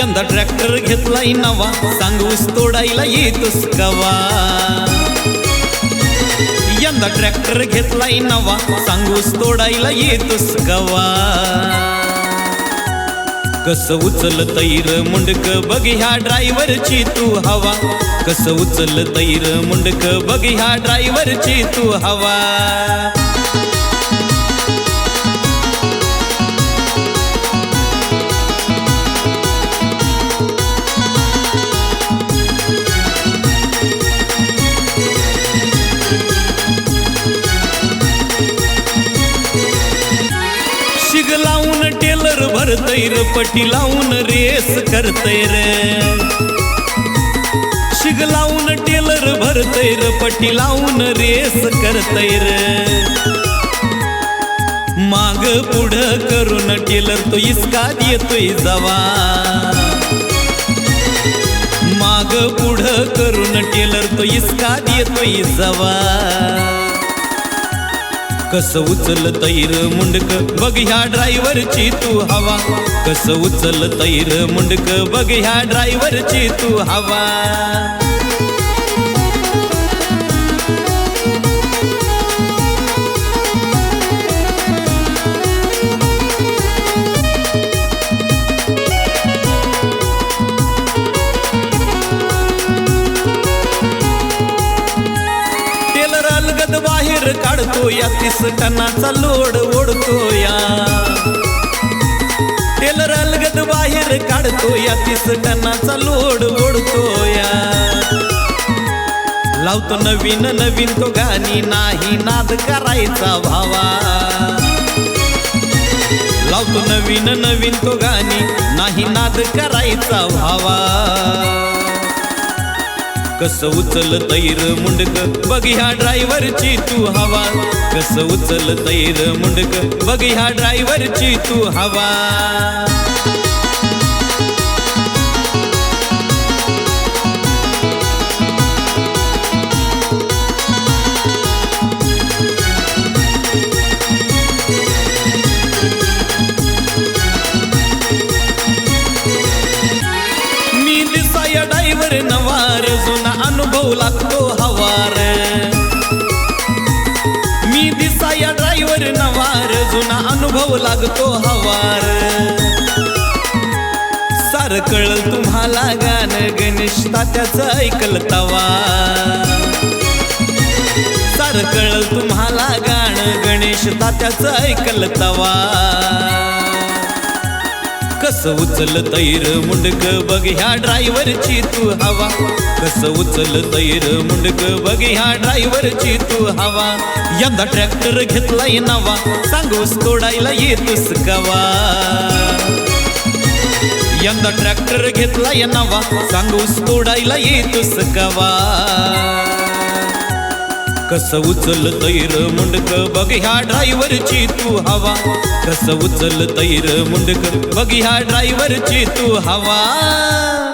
यंदा ट्रॅक्टर घेतलाय नवा सांगूस तोडायला येतोस कवा. यंदा ट्रॅक्टर घेतलाय नवा सांगूस तोडायला येतोस कवा. कस उचल तैर मुंडक बघ ह्या ड्रायव्हरची तू हवा. कस उचल तैर मुंडक बघ ह्या ड्रायव्हरची तू हवा. भरतय र पटी लावून रेस करतय र शिग लावून टेलर भरतय र पटी लावून रेस करतय र माग पुढ करून टेलर तो इसका येतोय जवा. माग पुढ करून टेलर तो इसका येतोय जवा. कस उचल तैर मुंडक? बघ ह्या ड्रायव्हरची तू हवा. कस उचल तैर मुंडक? बघ ह्या ड्रायव्हरची तू हवा. रलगद अलगद बाहेर काढतो या तीस टनाचा लोड ओढतो या. टेलर अलगद बाहेर काढतो या तीस टनाचा लोड ओढतो या. लावतो नवीन नवीन तो गाणी नाही नाद करायचा भावा. लावतो नवीन नवीन तो गाणी नाही नाद करायचा भावा. कस उचल तैर मुंडक? बघ ह्या ड्रायव्हरची तू हवा. कस उचल तैर मुंडक? बघ ह्या ड्रायव्हरची तू हवा. मी अनुभव लागतो हवार. मी दिसा या ड्रायव्हर नवार जुना अनुभव लागतो हवार. सार कळल तुम्हाला गाणं गणेश तात्याचं ऐकल तवा सार कळल तुम्हाला गाणं गणेश तात्याचं ऐकल तवा कस उचल तैर मुंडक बघ ह्या ड्रायव्हरची तू हवा. कस उचल तैर मुंडक बघ ह्या ड्रायव्हरची तू हवा. यंदा ट्रॅक्टर घेतलाय नवा सांगूस तोडायला येतोस कवा. यंदा ट्रॅक्टर घेतलाय नवा सांगूस तोडायला येतोस कवा. कस उचल तैर मुंडक? बघ ह्या ड्रायव्हरची तू हवा. कस उचल तैर मुंडक? बघ ह्या ड्रायव्हरची तू हवा.